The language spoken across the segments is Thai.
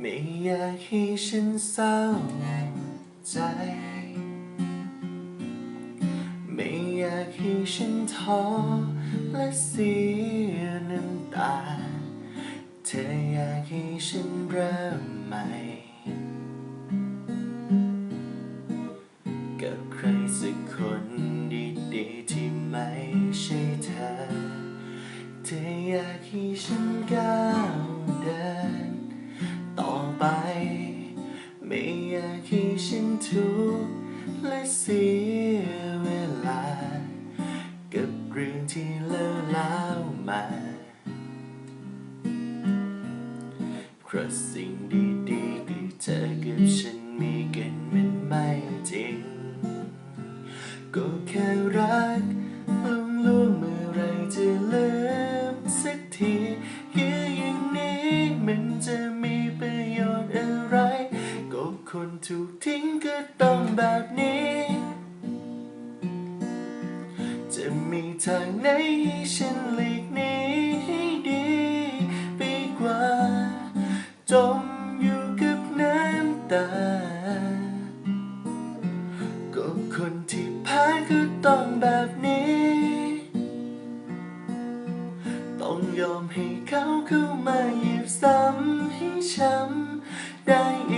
ไม่อยากให้ฉันเศร้าใจ ไม่อยากให้ฉันท้อและเสียน้ำตา เธออยากให้ฉันเริ่มใหม่ กับใครสักคนดีๆที่ไม่ใช่เธอ เธออยากให้ฉันก้าว ทุกข์และเสียเวลา กับเรื่องที่เลวร้าวมาเพราะสิ่งดีๆที่เธอกับฉันมีกันมันไม่จริง ก็แค่รัก ทิ้งก็ต้องแบบนี้ จะมีทางไหนให้ฉันหลีกหนีให้ดีไปกว่า จมอยู่กับน้ำตา ก็คนที่แพ้ก็ต้องแบบนี้ ต้องยอมให้เขาเข้ามาหยียบซ้ำให้ช้ำได้อีก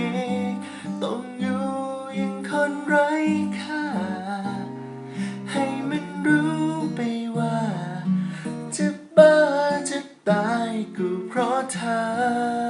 ตายก็เพราะเธอ